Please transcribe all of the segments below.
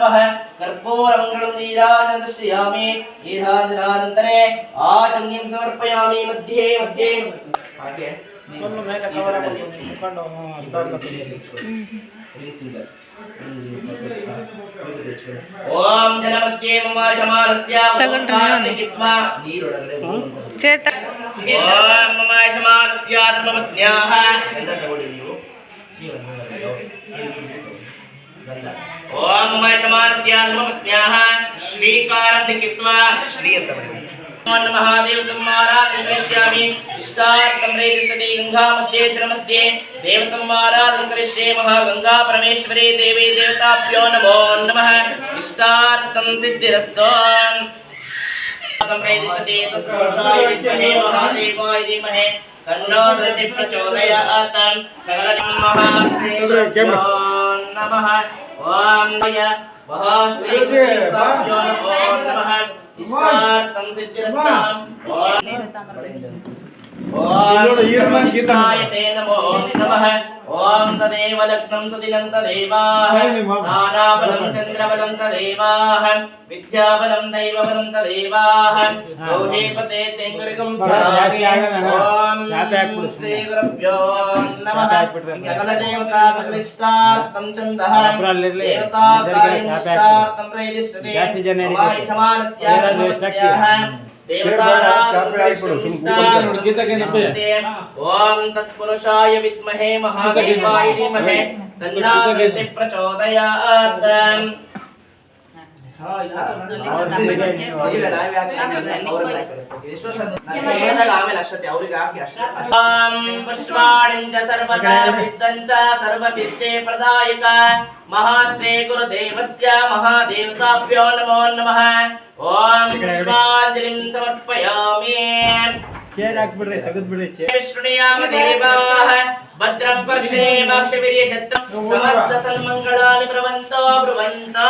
नमः कर्पूरमङ्गलं नीराजनदर्शयामि नीराजनानन्तरे आचम्यं समर्पयामि मध्ये मध्ये ಹಾಗೆ ಫುಲ್ಲು ಮೇಲೆ ಕವರ್ ಮಾಡ್ಕೊಂಡು ಮುಖಂಡು ಓಂ ಜನಮಧ್ಯೆ ಮಮ ಯಜಮಾನಸ್ಯ ಉಪಕಾರಕ್ಕೆ ಕಿತ್ವಾ ನೀರೊಳಗಡೆ ಚೇತ ಓಂ ಮಮ ಯಜಮಾನಸ್ಯ ಧರ್ಮಪತ್ನ್ಯಾಹ ಎಂತ ತಗೊಳ್ಳಿ ನೀವು ಓಂ ಮಮ ಯಜಮಾನಸ್ಯ ಧರ್ಮಪತ್ನ್ಯಾಹ ಶ್ರೀಕಾರಂ ಲಿಖಿತ್ವಾ ಶ್ರೀ ಅಂತ ಬರೆಯಿರಿ ಓಂ ನಮಃ ದೇವತಂ ಆರಾಧನ ಕರಿಷ್ಯಾಮಿ ಇಷ್ಟಾರ್ಥಂ ರೇದಿಸತಿ ಗಂಗಾ ಮಧ್ಯೆ ಜಲ ಮಧ್ಯೆ ದೇವತಂ ಆರಾಧನ ಕರಿಷ್ಯೆ ಮಹಾ ಗಂಗಾ ಪರಮೇಶ್ವರಿ ದೇವಿ ದೇವತಾಭ್ಯೋ ನಮೋ ನಮಃ ಇಷ್ಟಾರ್ಥಂ ಸಿದ್ಧಿರಸ್ತೋ ಸಂಪ್ರೇದಿಸತಿ ತತ್ಪುರುಷಾಯ ವಿದ್ಮಹೇ ಮಹಾದೇವಾಯ ಧೀಮಹಿ ತನ್ನೋ ದಂತಿ ಪ್ರಚೋದಯಾತ್ ಸಕಲ ಮಹಾಶ್ರೀ नमः ॐ नय ॐ नमः इस्मार्तं सिद्धिरस्ताम् ॐ ఓం తదేవ లగ్నం సుదినం తదేవాః తారాబలం చంద్రబలం తదేవాః. విద్యాబలం దైవబలం తదేవాః. గౌరీపతే తెంగురికం స్మరామి ఓం శ్రీ గురుభ్యో నమః. సకల దేవతా సకలిష్టార్థం చందః. దేవతా కార్యమిష్టార్థం ప్రేదిష్టతే వాయి సమానస్య ఓం తత్పురుషాయ విద్మహే మహాదేవాయ ధీమహే తన్నాగతి ప్రచోదయాత్ మహాశ్రీ గురుదేవస్య మహాదేవతాభ్యో నమో నమః ಓಂ ಪುಷ್ಪಾಂಜಲಿಂ ಸಮರ್ಪಯಾಮಿ. ಚೇರ್ ಹಾಕ್ಬಿಡ್ರಿ ತೆಗೆದ್ಬಿಡ್ರಿ ವಿಷ್ಣುಯಾಮ ದೇವಾಃ ಭದ್ರಂ ಪರ್ಷೇಮಾಕ್ಷವೀರ್ಯ ಛತ್ರಂ. ಸಮಸ್ತ ಸನ್ಮಂಗಳಾನಿ ಪ್ರವಂತೋ ಬ್ರುವಂತೋ.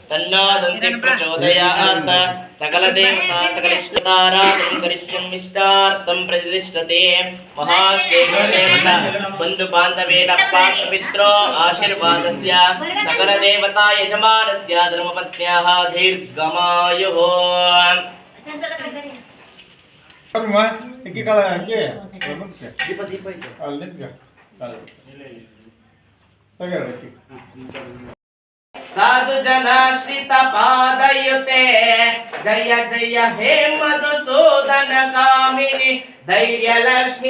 ಮಹಾದೇವಾಯ ಧೀಮಹಿ ತನ್ನಾದಂತಿ ಪ್ರಚೋದಯಾತ್ ಸಕಲ ದೇವತಾ ಸಕಲಿಷ್ಟಾರಾಧನಂ ಕರಿಷ್ಯಂ ಇಷ್ಟಾರ್ಥಂ ಪ್ರತಿಷ್ಠತೆ. ಮಹಾಶ್ರೀ ಗುರುದೇವತಾ ಬಂಧು ಬಾಂಧವೇನ ಪಾತ್ರ ಪಿತ್ರೋ ಆಶೀರ್ವಾದಸ್ಯ. ಸಕಲ ದೇವತಾ ಯಜಮಾನಸ್ಯ. ಧರ್ಮಪತ್ನ್ಯಾಹ ದೀರ್ಘಮಾಯುಃ. ಅಮ್ಮ ಅಕ್ಕಿ ಕಾಳ ಅಕ್ಕಿ ಮುಂಚೆ ದೀಪ ದೀಪ ಅಲ್ಲಿ ನಿಂತ್ಕ. ಅಕ್ಕಿ. साधु जनाश्रित पादयुते जय जय हे मधुसूदन कामिनि धैर्यलक्ष्मि।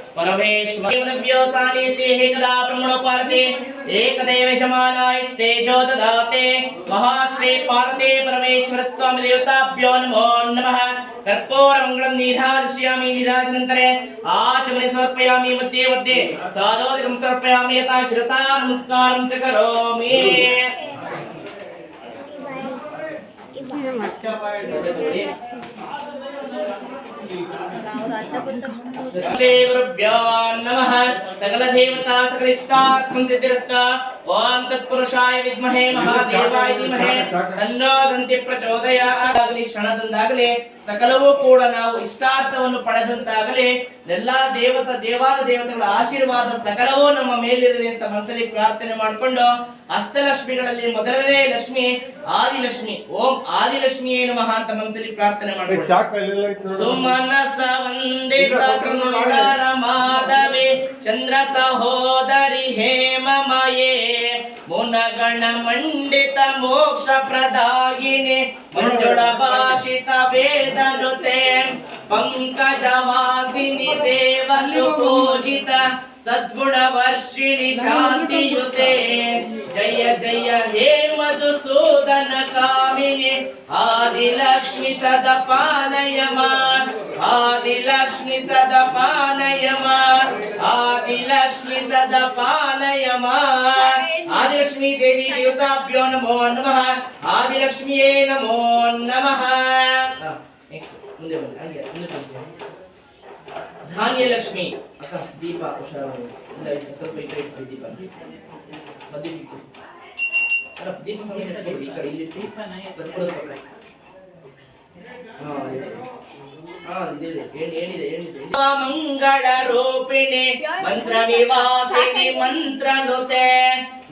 परमेश्वरव्यवसानीते हे कदा प्रमणोपारते एकदेवशमानायस्तेजो ददाते महाश्री पार्वते परमेश्वर स्वामी देवताभ्यो नमो नमः। कर्पूरमङ्गलं निधारयिष्यामि निधारयनन्तरे आचमने समर्पयामि मध्ये मध्ये साधोदिकं समर्पयामि यथा शिरसा नमस्कारं च करोमि। क्या ಗುರುಭ್ಯೋ ನಮಃ ಸಕಲ ದೇವತಾ ಸಕಲಿಷ್ಟಾರ್ಥಂ ಸಿದ್ಧಿರಸ್ತ ಓಂ ತತ್ಪುರುಷಾಯ ವಿದ್ಮಹೇ ಮಹಾದೇವಾಯ ಧೀಮಹಿ ತನ್ನೋದಂತಿ ಪ್ರಚೋದಯಾಗಲಿ ಕ್ಷಣದಂದಾಗಲಿ ಸಕಲವೂ ಕೂಡ ನಾವು ಇಷ್ಟಾರ್ಥವನ್ನು ಪಡೆದಂತಾಗಲಿ ಎಲ್ಲಾ ದೇವತಾ ದೇವಾದ ದೇವತೆಗಳ ಆಶೀರ್ವಾದ ಸಕಲವೂ ನಮ್ಮ ಮೇಲಿರಲಿ ಅಂತ ಮನಸ್ಸಲ್ಲಿ ಪ್ರಾರ್ಥನೆ ಮಾಡಿಕೊಂಡು ಅಷ್ಟಲಕ್ಷ್ಮಿಗಳಲ್ಲಿ ಮೊದಲನೇ ಲಕ್ಷ್ಮಿ ಆದಿಲಕ್ಷ್ಮಿ. ಓಂ ಆದಿಲಕ್ಷ್ಮಿಯೇ ನಮಃ ಅಂತ ಮನಸ್ಸಲ್ಲಿ ಪ್ರಾರ್ಥನೆ ಮಾಡಿ ಸುಮನಸ ವಂದಿತ ಸುಂದರ ಮಾಧವೆ ಚಂದ್ರ ಸಹೋದರಿ ಹೇಮ ಹೇಮಮಯೇ ಮುನಗಣ ಮಂಡಿತ ಮೋಕ್ಷ ಪ್ರದಾಯಿನಿ. ಮಂಜುಳ ಭಾಷಿತ ವೇದ ನೃತೆ. पङ्कजवासिनि देवसुपूजित सद्गुणवर्षिणि शान्तियुते जय जय हे मधुसूदन कामिनि आदिलक्ष्मि सद पालय मान् आदिलक्ष्मि सद पालय मान् आदिलक्ष्मि सद पालय मान् आदिलक्ष्मी देवी देवताभ्यो नमो नमः आदिलक्ष्म्ये नमो नमः ಮುಂದೆ ಬನ್ನಿ. ಹಾಗೆ ಮುಂದೆ ತೋರಿಸಿ. ಧಾನ್ಯ ಲಕ್ಷ್ಮಿ ಅಕ್ಕ ದೀಪ ಹುಷಾರು ಇಲ್ಲ ಸ್ವಲ್ಪ ಈ ಕಡೆ ಇಟ್ಟು ದೀಪ. ಮದ್ದು ಇಟ್ಟು ಅಲ್ಲ ದೀಪ ಸಮೇತ ಇಟ್ಕೊಳ್ಳಿ, ಈ ಕಡೆ ಇಲ್ಲಿ ಇಟ್ಟು ಪಕ್ಕ. ಏನಿದೆ ಮಂಗಳ ರೂಪಿಣಿ ಮಂತ್ರ ನಿವಾಸಿನಿ ಮಂತ್ರ ನುತೆ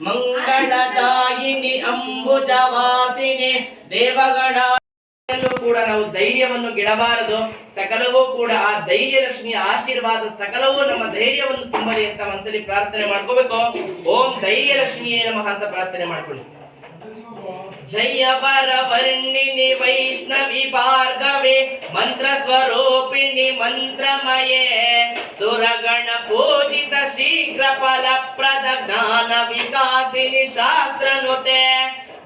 ಮಂಗಳದಾಯಿನಿ ಅಂಬುಜ ವಾಸಿನಿ ದೇವಗಣ ಕೂಡ ನಾವು ಧೈರ್ಯವನ್ನು ಗೆಡಬಾರದು. ಸಕಲವೂ ಕೂಡ ಆ ಧೈರ್ಯ ಲಕ್ಷ್ಮಿಯ ಆಶೀರ್ವಾದ ಸಕಲವೂ ನಮ್ಮ ಧೈರ್ಯವನ್ನು ತುಂಬಲಿ ಅಂತ ಮನಸ್ಸಲ್ಲಿ ಪ್ರಾರ್ಥನೆ ಮಾಡ್ಕೋಬೇಕು. ಓಂ ಧೈರ್ಯ ಲಕ್ಷ್ಮಿಯೇ ನಮಃ ಅಂತ ಪ್ರಾರ್ಥನೆ ಮಾಡ್ಕೊಳ್ಳಿ. ಜಯ ಪರವರ್ಣಿನಿ ವೈಷ್ಣವಿ ಭಾರ್ಗವೇ, ಮಂತ್ರ ಸ್ವರೂಪಿಣಿ ಮಂತ್ರಮಯೇ. ಸುರಗಣ ಪೂಜಿತ ಶೀಘ್ರ ಫಲಪ್ರದ ಜ್ಞಾನ ವಿಕಾಸಿನಿ ಶಾಸ್ತ್ರನುತೆ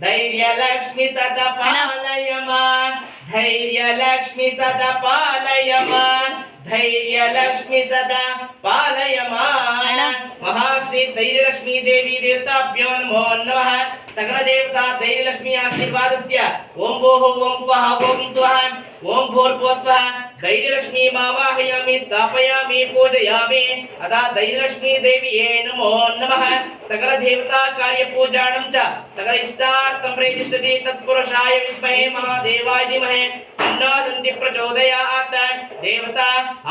धैर्य लक्ष्मी सदा पालयमान धैर्य लक्ष्मी सदा पालयमान धैर्य लक्ष्मी सदा पालयमान महाश्री धैर्य लक्ष्मी देवी देवताभ्यो नमो नमः। सकल देवता धैर्य लक्ष्मी आशीर्वादस्य। ओम भोः ओम स्वाहा ओम स्वाहा। ఓం భూర్భువస్వ ధైర్యలక్ష్మీ మావాహయామి స్థాపయామి పూజయామి. అదా ధైర్యలక్ష్మీ దేవియే నమో నమః. సకల దేవతా కార్య పూజాణం చ సకల ఇష్టార్థం ప్రేతిష్టతి తత్పురుషాయ విద్మహే మహాదేవాయ ధీమహే. తన్నో దంతి ప్రచోదయాత్. దేవత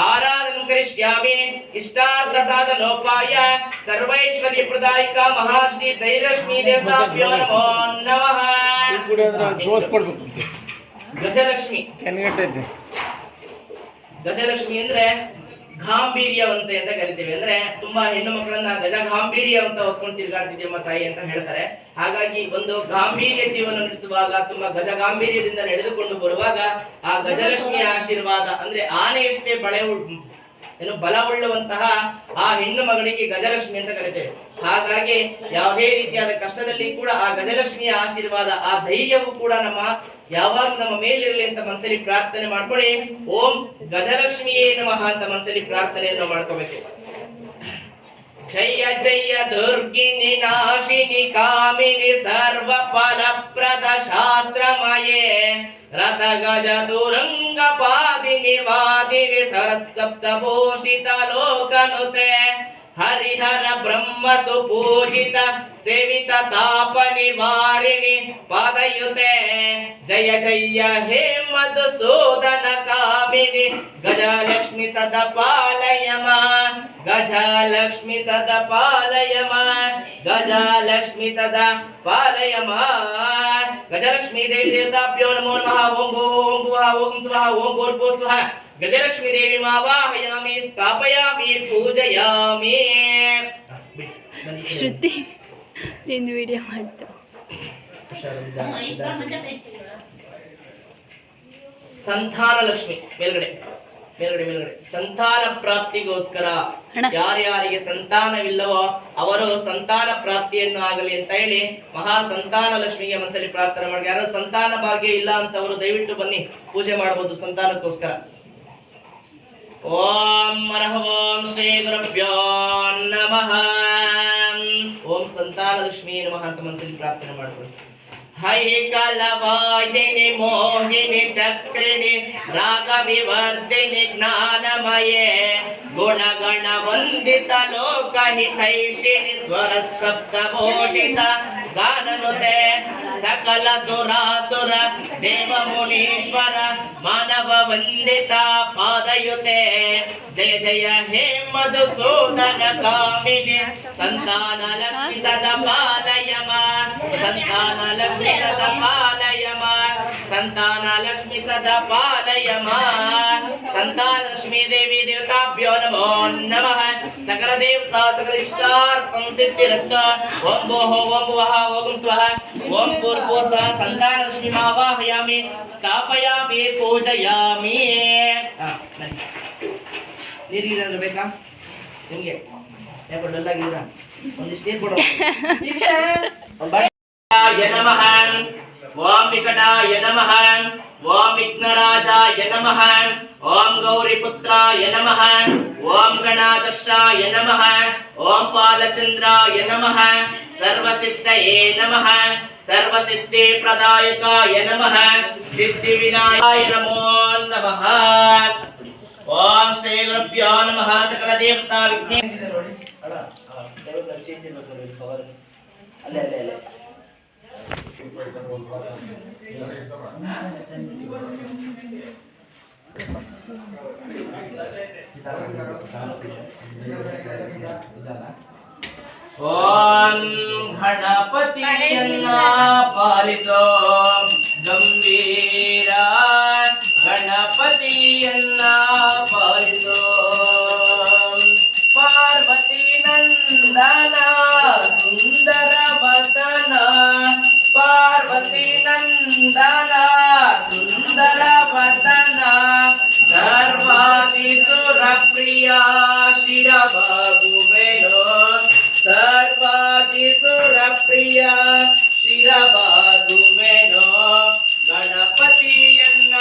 ఆరాధన కరిష్యామి. ఇష్టార్థ సాధనోపాయ. సర్వైశ్వర్య ప్రదాయిక మహాశ్రీ ధైర్యలక్ష్మీ దేవతాభ్యో నమః ఇప్పుడు చూసుకోవడం ಗಜಲಕ್ಷ್ಮಿ. ಕೆನ್ಗಟ್ಟೈತೆ. ಗಜಲಕ್ಷ್ಮಿ ಅಂದ್ರೆ ಗಾಂಭೀರ್ಯವಂತೆ ಅಂತ ಕರಿತೇವೆ. ಅಂದ್ರೆ ತುಂಬಾ ಹೆಣ್ಣು ಮಕ್ಕಳನ್ನ ಗಜ ಗಾಂಭೀರ್ಯ ಅಂತ ಹೊತ್ಕೊಂಡು ತಿರ್ಗಾಡ್ತಿದ್ಯಮ್ಮ ತಾಯಿ ಅಂತ ಹೇಳ್ತಾರೆ. ಹಾಗಾಗಿ ಒಂದು ಗಾಂಭೀರ್ಯ ಜೀವನ ನಡೆಸುವಾಗ ತುಂಬಾ ಗಜ ಗಾಂಭೀರ್ಯದಿಂದ ನಡೆದುಕೊಂಡು ಬರುವಾಗ ಆ ಗಜಲಕ್ಷ್ಮಿಯ ಆಶೀರ್ವಾದ ಅಂದ್ರೆ ಆನೆಯಷ್ಟೇ ಬಳೆ ಏನು ಬಲವುಳ್ಳುವಂತಹ ಆ ಹೆಣ್ಣು ಮಗಳಿಗೆ ಗಜಲಕ್ಷ್ಮಿ ಅಂತ ಕರಿತೇವೆ. ಹಾಗಾಗಿ ಯಾವುದೇ ರೀತಿಯಾದ ಕಷ್ಟದಲ್ಲಿ ಕೂಡ ಆ ಗಜಲಕ್ಷ್ಮಿಯ ಆಶೀರ್ವಾದ ಆ ಧೈರ್ಯವು ಕೂಡ ನಮ್ಮ ಯಾವಾಗ ನಮ್ಮ ಮೇಲಿರಲಿ ಅಂತ ಮನಸ್ಸಲ್ಲಿ ಪ್ರಾರ್ಥನೆ ಮಾಡ್ಕೊಳ್ಳಿ. ಓಂ ಗಜಲಕ್ಷ್ಮಿಯೇ ನಮಃ ಅಂತ ಮನಸ್ಸಲ್ಲಿ ಪ್ರಾರ್ಥನೆಯನ್ನು ಮಾಡ್ಕೋಬೇಕು. ಜಯ ಜಯ ದುರ್ಗಿನಿ ನಾಶಿನಿ ಕಾಮಿನಿ ಸರ್ವ ಫಲಪ್ರದ ಶಾಸ್ತ್ರಮಯೇ. ರಥ ಗಜ ದುರಂಗ ಪಾದಿನಿ ವಾದಿನಿ ಸರಸಪ್ತ ಭೂಷಿತ ಲೋಕನುತೆ. ಹರಿಹರ ಬ್ರಹ್ಮ ಸುಪೂಜಿತ सेवित ताप निवारिणि पादयुते। जय जय हे मधुसूदन कामिनि गजलक्ष्मि सद पालय मा गजलक्ष्मि सद पालय मा गजलक्ष्मि सद पालय मा गजलक्ष्मी देवताभ्यो नमो नमः। ओम ओम गुहा ओम स्वाहा ओम गोर्भो स्वाहा गजलक्ष्मी देवी मावाहयामि स्थापयामि, पूजयामि। श्रुति। ನಿಂದು ವಿಡಿಯೋ ಮಾಡ್ತು ಸಂತಾನ ಲಕ್ಷ್ಮಿ ಮೇಲ್ಗಡೆ ಮೇಲ್ಗಡೆ ಮೇಲ್ಗಡೆ. ಸಂತಾನ ಪ್ರಾಪ್ತಿಗೋಸ್ಕರ. ಯಾರ್ಯಾರಿಗೆ ಸಂತಾನವಿಲ್ಲವೋ ಅವರು ಸಂತಾನ ಪ್ರಾಪ್ತಿಯನ್ನು ಆಗಲಿ ಅಂತ ಹೇಳಿ ಮಹಾ ಸಂತಾನ ಲಕ್ಷ್ಮಿಗೆ ಮನಸ್ಸಲ್ಲಿ ಪ್ರಾರ್ಥನೆ ಮಾಡಿ ಯಾರು ಸಂತಾನ ಭಾಗ್ಯ ಇಲ್ಲ ಅಂತ ಅವರು ದಯವಿಟ್ಟು ಬನ್ನಿ ಪೂಜೆ ಮಾಡಬಹುದು ಸಂತಾನಕ್ಕೋಸ್ಕರ. ಓಂ ಮರಹ ಓಂ ಶ್ರೀ ಗುರುಭ್ಯೋ ನಮಃ. ಓಂ ಸಂತಾನ ಲಕ್ಷ್ಮೀ ನಮಃ ಅಂತ ಮನಸ್ಸಲ್ಲಿ ಪ್ರಾರ್ಥನೆ ಮಾಡ್ಕೊಳ್ತೀವಿ ಹರಿ ಕಲವಾಹಿನಿ ಮೋಹಿನಿ ಚಕ್ರಿಣಿ ರಾಗ ವಿವರ್ಧಿನಿ ಜ್ಞಾನಮಯೇ ಗುಣಗಣ ವಂದಿತ ಲೋಕ ಹಿತೈಷಿಣಿ ಸ್ವರ ಸಪ್ತ గాననుతే సకల సురాసుర దేవమునీశ్వర మానవ వందిత పాదయుతే. జయ జయ హే మధుసూదన కామిని సంతాన లక్ష్మి సద పాలయమా సంతాన లక్ష్మి సద పాలయమా సంతాన లక్ష్మి సద పాలయమా సంతాన లక్ష్మీ దేవి దేవతాభ్యో నమో నమ. సకల దేవతా సకల ఇష్టార్థం ఓం భోహో ఓం వహ. ಓಂ ಸ್ವಹ ಓಂ ಪೂರ್ವೋ ಸಹ ಸಂತಾನ ಲಕ್ಷ್ಮೀಮ ಆವಾಹಯಾಮಿ ಸ್ಥಾಪಯಾಮಿ ಪೂಜಯಾಮಿ ನೀರು ಏನಾದ್ರು ಬೇಕಾ? ನಿಮಗೆ? ಯಾಕೋ ಡಲ್ಲಾಗಿದ್ದೀರಾ ಒಂದಿಷ್ಟು ನೀರು ಯ ನಮಃ. ಓಂ ವಿಕಟಾಯ ನಮಃ. ಓಂ ವಿಘ್ನರಾಜಾಯ ನಮಃ. ಓಂ ಗೌರಿಪುತ್ರಾಯ ನಮಃ. ಓಂ ಗಣಾದರ್ಶಾಯ ನಮಃ. ಓಂ ಪಾಲಚಂದ್ರಾಯ ನಮಃ. ಸರ್ವಸಿದ್ಧಯೇ ನಮಃ. ಸರ್ವಸಿದ್ಧಿ ಪ್ರದಾಯಕಾಯ ನಮಃ. ಸಿದ್ಧಿ ವಿನಾಯ ನಮೋ. ನಮಃ. ಓಂ ಶ್ರೀ ಗುರುಭ್ಯೋ ನಮಃ ಸಕಲ ದೇವತಾ ವಿಘ್ನೇಶ್ವರ ಅಲ್ಲೇ ಅಲ್ಲೇ ಅಲ್ಲೇ. ಓಂ ಗಣಪತಿಯನ್ನ ಪಾಲಿಸೋ ಗಂಭೀರ ಗಣಪತಿಯನ್ನ ಪಾಲಿಸೋ ಪಾರ್ವತಿ ನಂದನ ಸುಂದರ ವತನ ಪಾರ್ವತಿ ನಂದನ ಸುಂದರ ವದನ ಸರ್ವಾದಿ ಸುರಪ್ರಿಯ ಶಿರಬಾಗುವೆನೋ ಸರ್ವಾದಿ ಸುರಪ್ರಿಯ ಶಿರಬಾಗುವೆನೋ ಗಣಪತಿಯನ್ನ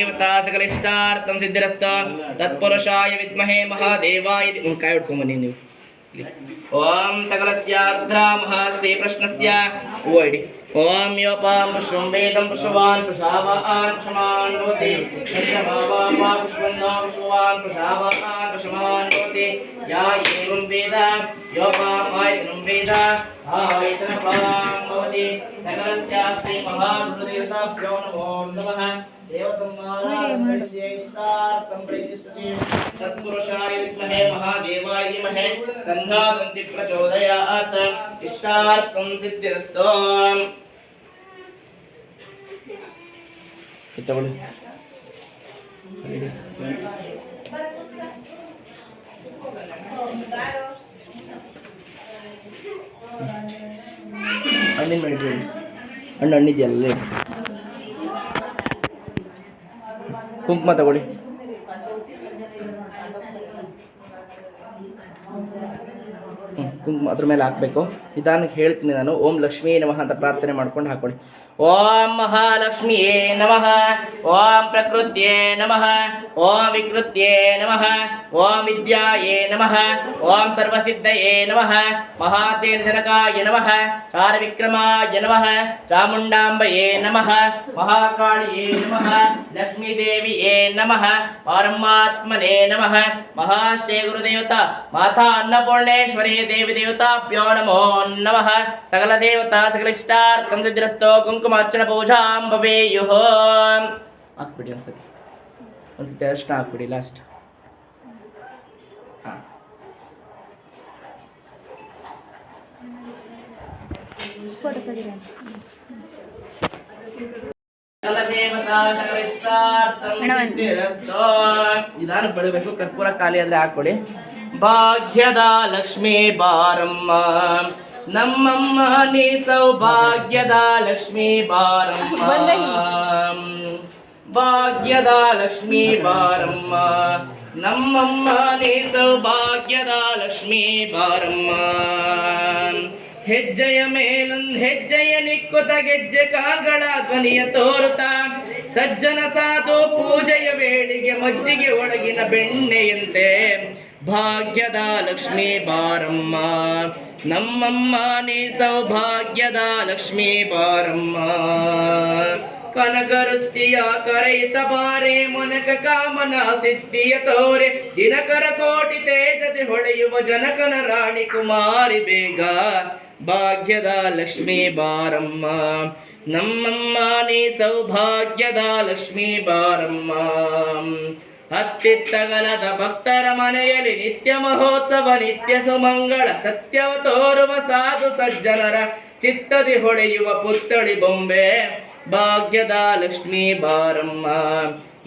ದೇವತಾ ಸಕಲ ಇಷ್ಟಾರ್ಥಂ ಸಿದ್ಧಿರಸ್ತ ತತ್ಪುರುಷಾಯ ವಿದ್ಮಹೇ ಮಹಾದೇವಾಯ ಧೀ- ಹ್ಮ್, ಕಾಯಿ ಹೊಡ್ಕೊಂಬನ್ನಿ ನೀವು ಇಲ್ಲಿ. ಓಂ ಸಕಲಸ್ಯಾರ್ಧ್ರ ಮಹಾ ಶ್ರೀ ಪ್ರಶ್ನಸ್ಯ ಹೂವ ಇಡಿ ಓಂ ಯೋಪಾಂ ಪುಷ್ಪಂ ವೇದಂ ಪುಷ್ಪವಾನ್ ಪುಷಾವಾನ್ ಪುಷಮಾನ್ ಭವತಿ ಯಜ್ಞಮಾವಾಪಾ ಪುಷ್ಪನ್ನೋ ಪುಷ್ಪವಾನ್ ಪುಷಾವಾನ್ ಪುಷಮಾನ್ ಭವತಿ ಯಾ ಏವಂ ವೇದ ಯೋಪಾಂ ಆಯತನಂ ವೇದ ಆಯತನ ಪ್ರಾಂ ಭವತಿ ಸಕಲಸ್ಯಾಸ್ತಿ ಮಹಾಗುರುದೇವತಾಭ್ಯೋ ನಮೋ ನಮಃ ದೇವತಮ್ಮಾರಾಧನಶ್ರೇಷ್ಠಾರ್ಥಂ ಪ್ರತಿಷ್ಠತೆ ತತ್ಪುರುಷಾಯ ವಿದ್ಮಹೇ ಮಹಾದೇವಾಯ ಧೀಮಹಿ ಗಂಧಾದಂತಿ ಪ್ರಚೋದಯಾತ್ ಇಷ್ಟಾರ್ಥಂ ಸಿದ್ಧಿರಸ್ತು ತಗೊಳ್ಳಿ ಹಣ್ಣಿನ ಮಾಡಿರಿ ಹಣ್ಣು ಹಣ್ಣಿದೆಯಲ್ಲ ಕುಂಕುಮ ತಗೊಳ್ಳಿ. ಕುಂಕುಮ ಅದ್ರ ಮೇಲೆ ಹಾಕಬೇಕು. ನಿಧಾನಕ್ಕೆ ಹೇಳ್ತೀನಿ ನಾನು. ಓಂ ಲಕ್ಷ್ಮೀ ನಮಃ ಅಂತ ಪ್ರಾರ್ಥನೆ ಮಾಡ್ಕೊಂಡು ಹಾಕೊಳ್ಳಿ. ఓం మహాలక్ష్మియే నమ ఓం ప్రకృత్యే నమ ఓం వికృత్యే నమ ఓం విద్యాయే నమ ఓం సర్వసిద్ధయే నమ మహాసేనజనకాయ నమ చార విక్రమాయ నమ చాముండాంబయే నమ మహాకాళియే నమ లక్ష్మీదేవియే నమ పారమాత్మనే నమ మహాశ్రీ గురుదేవత మాతా అన్నపూర్ణేశ్వరే దేవి దేవతాభ్యో నమో నమ సకల దేవత సకలిష్టార్థం సిద్ధిరస్తో కుంకుమ ಕುಂಕುಮಾರ್ಚನ ಪೂಜಾಂ ಭವೇಯುಃ ಹಾಕ್ಬಿಡಿ ಒಂದ್ಸತಿ ಒಂದ್ಸತಿ ಅಷ್ಟು ಹಾಕ್ಬಿಡಿ ಲಾಸ್ಟ್ ಹಾಂ ಫೋಟೋ ತೆಗಿರಿ ದೇವತಾ ಸಕಲಿಷ್ಟಾರ್ಥಂ ಹಣವನ್ನು. ಸಿದ್ಧಿರಸ್ತು. ನಿಧಾನ ಬಿಡಬೇಕು ಕರ್ಪೂರ ಖಾಲಿ ಆದ್ರೆ ಹಾಕೊಳ್ಳಿ ಭಾಗ್ಯದ ಲಕ್ಷ್ಮೀ ಬಾರಮ್ಮ ನಮ್ಮಮ್ಮ ನೀ ಸೌಭಾಗ್ಯದ ಲಕ್ಷ್ಮೀ ಬಾರಮ್ಮ. ಭಾಗ್ಯದ ಲಕ್ಷ್ಮೀ ಬಾರಮ್ಮ. ನಮ್ಮಮ್ಮ ನೀ ಸೌಭಾಗ್ಯದ ಲಕ್ಷ್ಮೀ ಬಾರಮ್ಮ. ಹೆಜ್ಜೆಯ ಮೇಲೊಂದು ಹೆಜ್ಜೆಯ ನಿಕ್ಕುತ ಗೆಜ್ಜೆ ಕಾಗಳ ಧ್ವನಿಯ ತೋರುತ್ತ ಸಜ್ಜನ ಸಾಧು ಪೂಜೆಯ ವೇಳೆಗೆ ಮಜ್ಜಿಗೆ ಒಳಗಿನ ಬೆಣ್ಣೆಯಂತೆ ಭಾಗ್ಯದ ಲಕ್ಷ್ಮೀ ಬಾರಮ್ಮ. ನಮ್ಮಮ್ಮ ನೀ ಸೌಭಾಗ್ಯದ ಲಕ್ಷ್ಮೀ ಬಾರಮ್ಮ ಕನಕರುಷ್ಟಿಯ ಕರೈತ ಬಾರೆ ಮುನಕ ಕಾಮನ ಸಿದ್ಧಿಯ ತೋರೆ, ದಿನಕರ ಕೋಟಿ ತೇಜತೆ ಹೊಳೆಯುವ ಜನಕನ ರಾಣಿ ಕುಮಾರಿ ಬೇಗ. ಭಾಗ್ಯದ ಲಕ್ಷ್ಮೀ ಬಾರಮ್ಮ ನಮ್ಮಮ್ಮ ನೀ ಸೌಭಾಗ್ಯದ ಲಕ್ಷ್ಮೀ ಬಾರಮ್ಮ ಹತ್ತಿತ್ತಗಲದ ಭಕ್ತರ ಮನೆಯಲ್ಲಿ ನಿತ್ಯ ಮಹೋತ್ಸವ, ನಿತ್ಯ ಸುಮಂಗಳ, ಸತ್ಯವ ತೋರುವ ಸಾಧು ಸಜ್ಜನರ ಚಿತ್ತದಿ ಹೊಡೆಯುವ ಪುತ್ತಳಿ ಬೊಂಬೆ. ಭಾಗ್ಯದ ಲಕ್ಷ್ಮೀ ಬಾರಮ್ಮ,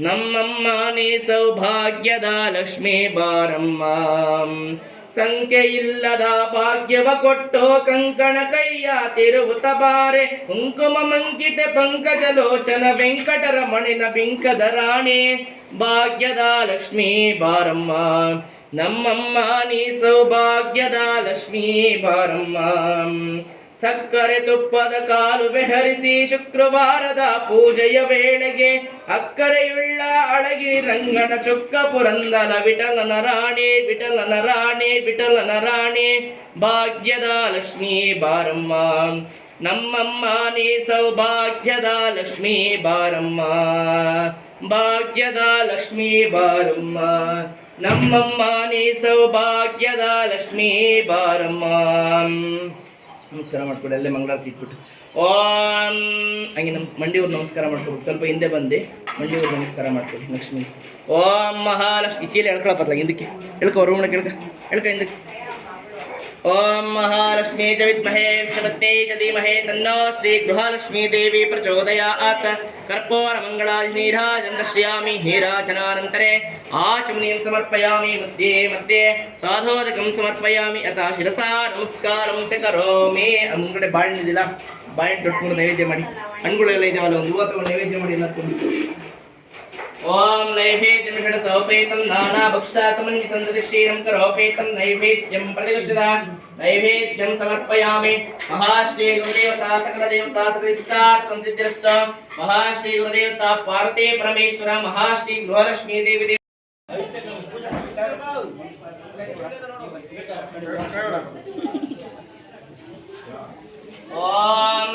ನಮ್ಮಮ್ಮ ನೀ ಸೌಭಾಗ್ಯದ ಲಕ್ಷ್ಮೀ ಬಾರಮ್ಮ. ಸಂಖ್ಯೆ ಇಲ್ಲದ ಭಾಗ್ಯವ ಕೊಟ್ಟು ಕಂಕಣ ಕೈಯ ತಿರುವುತ ಬಾರೆ. ಕುಂಕುಮ ಮಂಕಿತೆ ಪಂಕಜ ಲೋಚನ ವೆಂಕಟರಮಣಿನ ಬಿಂಕದ ರಾಣಿ. ಭಾಗ್ಯದ ಲಕ್ಷ್ಮೀ ಬಾರಮ್ಮ. ನಮ್ಮಮ್ಮ, ನೀ ಸೌಭಾಗ್ಯದ ಲಕ್ಷ್ಮೀ ಬಾರಮ್ಮ. ಸಕ್ಕರೆ ತುಪ್ಪದ ಕಾಲು ಬೆಹರಿಸಿ ಶುಕ್ರವಾರದ ಪೂಜೆಯ ವೇಳೆಗೆ ಅಕ್ಕರೆಯುಳ್ಳ ಅಳಗಿ ರಂಗಣ ಚುಕ್ಕ ಪುರಂದಲ, ವಿಠಲನ ರಾಣಿ ವಿಠಲನ ರಾಣಿ ವಿಠಲನ ರಾಣಿ ಭಾಗ್ಯದ ಲಕ್ಷ್ಮೀ ಬಾರಮ್ಮ. ನಮ್ಮಮ್ಮ, ನೀ ಸೌಭಾಗ್ಯದ ಲಕ್ಷ್ಮೀ ಬಾರಮ್ಮ. ಭಾಗ್ಯದ ಲಕ್ಷ್ಮೀ ಬಾರಮ್ಮ. ನಮ್ಮಮ್ಮ, ನೀ ಸೌಭಾಗ್ಯದ ಲಕ್ಷ್ಮೀ ಬಾರಮ್ಮ. ನಮಸ್ಕಾರ ಮಾಡ್ಕೊಡಿ, ಅಲ್ಲೇ ಮಂಗಳಾರತಿ ಇಟ್ಬಿಟ್ಟು. ಓಂ. ಹಂಗೆ ನಮ್ಮ ಮಂಡಿಯವ್ರು ನಮಸ್ಕಾರ ಮಾಡ್ಕೊಬೇಕು ಸ್ವಲ್ಪ ಹಿಂದೆ ಬಂದು. ಮಂಡಿಯವ್ರು ನಮಸ್ಕಾರ ಮಾಡ್ಕೊಡಿ, ಲಕ್ಷ್ಮೀ. ಓಂ ಮಹಾಲಕ್ಷ್ಮಿ. ಚೀಲ ಎಳ್ಕೊಳಪ್ಪತ್ಲ ಹಿಂದಕ್ಕೆ. ಹೇಳ್ಕೊ ರೂಮಣ ಕೇಳ್ಕ. ಹೇಳ್ಕ ಹಿಂದಕ್ಕೆ. ಓಂ ಮಹಾಲಕ್ಷ್ಮೀ ಚ ವಿದ್ಮಹೇ ವಿಷಪತ್ನೇ ಚ ಧೀಮಹೇ ತನ್ನೋ ಶ್ರೀ ಗೃಹಲಕ್ಷ್ಮೀ ದೇವಿ ಪ್ರಚೋದಯಾತ್. ಕರ್ಪೂರ ಮಂಗಳಾಜ್ಞೀರಾಜಂ ದರ್ಶಯಾಮಿ ಹೀರಾಚನಾನಂತರೆ ಆಚಮನೀಂ ಸಮರ್ಪಯಾಮಿ, ಮಧ್ಯೆ ಮಧ್ಯೆ. ಸಾಧೋದಕಂ ಸಮರ್ಪಯಾಮಿ ಅಥ ಶಿರಸಾ, ನಮಸ್ಕಾರಂ ಚ ಕರೋಮಿ. ಒಂದು ಕಡೆ ಬಾಳೆಹಣ್ಣು ದೊಡ್ಡ ನೈವೇದ್ಯ ಮಾಡಿ. ಹಣ್ಣುಗಳೆಲ್ಲ ಇದಾವಲ್ಲ ಒಂದು ಹೂವು ನೈವೇದ್ಯ ಮಾಡಿ ಎಲ್ಲ ఓం నైవేద్యం షడ సౌపేతం నానా భక్షతా సమన్వితం దృశ్యీరం కరోపేతం నైవేద్యం ప్రతిగృషిత నైవేద్యం సమర్పయామి. మహాశ్రీ గురుదేవతా సకల దేవతా సకలిష్టార్థం సిద్ధ్యస్త మహాశ్రీ గురుదేవతా పార్వతీ పరమేశ్వర మహాశ్రీ గృహలక్ష్మీ దేవి దేవి ఓం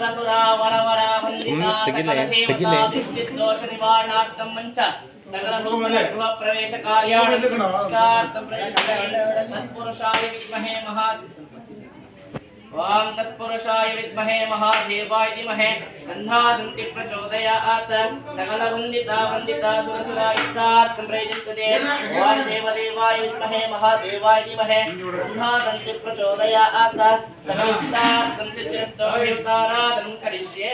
ಓಂ ಸುರ ಸುರ ವರ ವರ ವಂದಿತಾ ಸಕಲ ದೇವತಾ ದುಷ್ಟಿದೋಷ ನಿವಾರಣಾರ್ಥಂ ಮಂಚ ಸಕಲ ರೂಪದ ಗೃಹ ಪ್ರವೇಶ ಕಾರ್ಯಾರ್ಥಂ ತತ್ಪುರುಷಾಯ ವಿದ್ಮಹೇ ಮಹಾ ఓం తత్పురుషాయ విద్మహే మహాదేవాయ ధీమహే గంధాదంతి ప్రచోదయాత్ సకల వందితా వందితా సురసురాయిష్టాత్కం ప్రేజిష్టతే ఓం దేవదేవాయ విద్మహే మహాదేవాయ ధీమహే గంధాదంతి ప్రచోదయాత్ సకలిష్టార్థం సిద్ధిరస్తో దేవతారాధనం కరిష్యే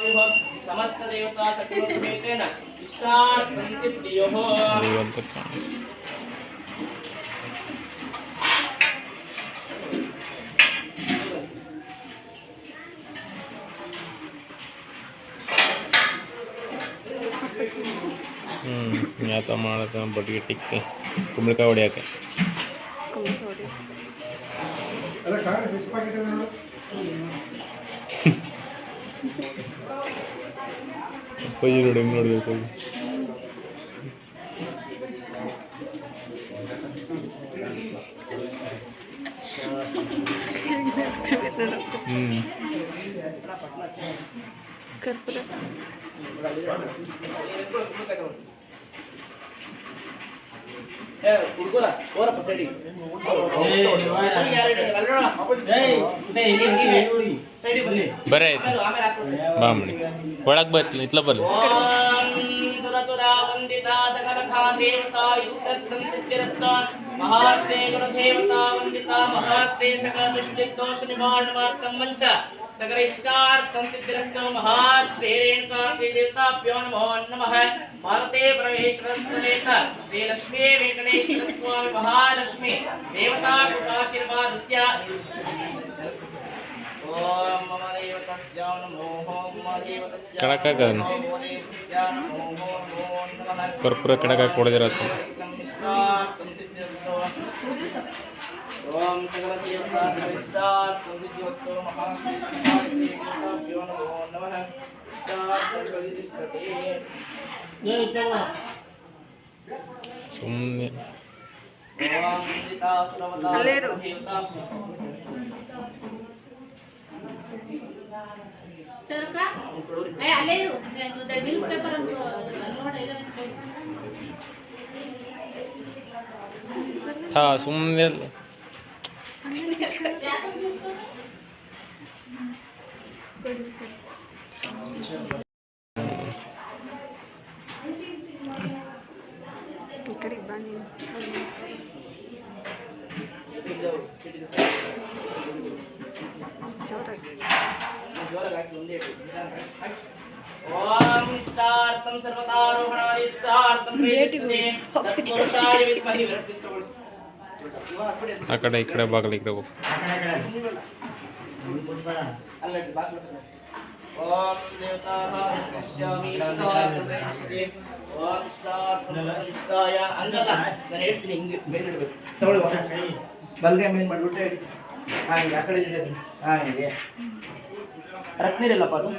समस्त देवता सकलसमेतेन इष्टार्थं सिद्धियोः ಇವತ್ತು ಹ್ಞೂ ಯಾತ ಮಾಡತ್ತ ಬಡ್ಗೆ ಟಿಕ್ಕ ಕುಂಬಳಕಾಯಿ ಹೊಡಿಯೋಕೆ ಕುಂತ್ಕೊಳ್ಳಿ. ಅಲ್ಲ പയ്യനോട് എന്നോട് ചോദിച്ചു? കർപ്പൂരം ಹುಡುಗರ ಓರಪ್ಪ ಸೈಡಿ ಸೈಡಿ ಬನ್ನಿ ಬರೇ ಆಯ್ತು ಆಮೇಲೆ ಆಮೇಲೆ ಹಾಕ್ಬಿಡ್ತೀನಿ. ಬಾ ಮಾಡಿ ಒಳಗೆ ಬರ್ಲಿ ಇತ್ಲ ಬರ್ಲಿ ಓಂ ಸುರಸುರಾ ವಂದಿತಾ ಸಕಲಖಾ ದೇವತಾ ಇಷ್ಟರ್ಥಂ ಸಿದ್ಧಿರಸ್ತ ಮಹಾಶ್ರೇ ಗುರುದೇವತಾ ವಂದಿತಾ ಮಹಾಶ್ರೇ ಸಕಲ ದುಷ್ಟಿದೋಷ ನಿವಾರಣಾರ್ಥಂ ಮಂಚ ಸಕಲ ಇಷ್ಟಾರ್ಥಂ ಸಿದ್ಧಿರಸ್ತ ಮಹಾಶ್ರೇ ರೇಣುಕಾ ಶ್ರೀ ದೇವತಾಭ್ಯೋ ನಮೋ ನಮಃ. ಭಾರತೆ ಪರಮೇಶ್ವರ ಸಮೇತ. ಶ್ರೀ ಲಕ್ಷ್ಮೀ ವೆಂಕಟೇಶ್ವರ ಸ್ವಾಮಿ ಮಹಾಲಕ್ಷ್ಮಿ. ದೇವತಾ ಕೃಪಾಶೀರ್ವಾದಸ್ಯ. ಓಂ ಮಮ ದೇವತಸ್ಯ ನಮೋ ಓಂ ಮಮ ದೇವತಸ್ಯ ಕೆಳಕಾಗಲ್ಲ. ನಮೋ ಮಮ ದೇವತಸ್ಯ ನಮೋ ನಮೋ ನಮಃ ಕರ್ಪೂರ ಕೆಳಗೆ ಕೊಡದಿರತ್ತೆ ಓಂ ಸಕಲ ದೇವತಾ ಸವಿಷ್ಟಾರ್ಥಂ ಸಿದ್ಧಿವಸ್ತು ಮಹಾಶ್ರೀಭ್ಯೋ ನಮೋ ನಮಃ ಇಷ್ಟಾರ್ಥಂ ಪ್ರತಿಷ್ಠತೆ ಸುಮ್ಮನೆ ಓಂ ಸೀತಾ ಸುರವತಾ ಅಲ್ಲೇರು. ದೇವತಾ ಸರ್ಕ ಏ ಅಲ್ಲೇ ಇರು ನ್ಯೂಸ್ ಪೇಪರ್ ಅಂತ ನೋಡ ಇಲ್ಲ ಹಾ ಸುಮ್ಮನೆ ఇక్కడ ఇబ్బంది ఓం ఇష్టార్థం సర్వతారోహణాయ ఇష్టార్థం ప్రేషిస్తే తత్పురుషాయ విద్మహి వరతిస్తోడు ಆ ಕಡೆ ಈ ಕಡೆ ಬಾಗಿಲು ಈ ಕಡೆ ಹೋಗು. ಬಲ್ಗೈ ಹೇಳಿ ಹಾಂ ಹಿಂಗೆ ಆ ಕಡೆ ಹಿಂಗೆ ರತ್ನಿರಲ್ಲಪ್ಪ ಅದು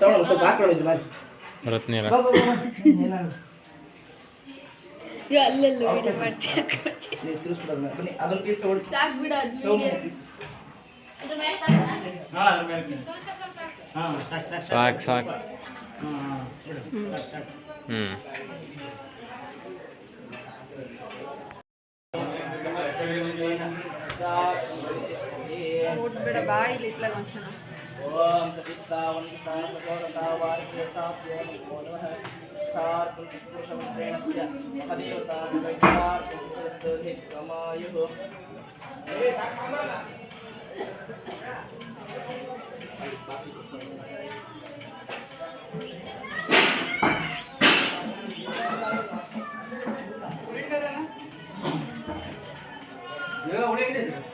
ತಗೊಳ್ಳಿ ಒಂದ್ ಸ್ವಲ್ಪ ಹಾಕೊಳ್ಳಿ ಬಾರಿ ರತ್ನೀರ. ಅಲ್ಲೆಲ್ಲ Okay. ನೀವು ತಿರ್ಸ್ಬಿಡು ಅದನ್ನ. ಬನ್ನಿ ಅದೊಂದು ಪೀಸ್ ತಗೊಳ್ಳಿ ಸಾಕ್ಬಿಡ ತಗೊಳ್ಳಿ ಒಂದು piece. ಇದ್ರ ಮೇಲೆ ತಗೊಂಡ ಸಾಕು ಸಾಕು ಹ್ಞೂ ಬಿಡ ಬಾಯಿಲಿ ಇತ್ಲಾಗ ಒಂದ್ಸಲ ಓಂ ಸವಿತಾ ವಂದಿತಾ ಸಗೋರತಾ ವಾರ್ಯತಾಭ್ಯೋ ನಮೋ ನಮಃ पुरुषपुत्रेणस्य हरियुता समैस्तार्थस्तु हित्वमायुः 우리 우리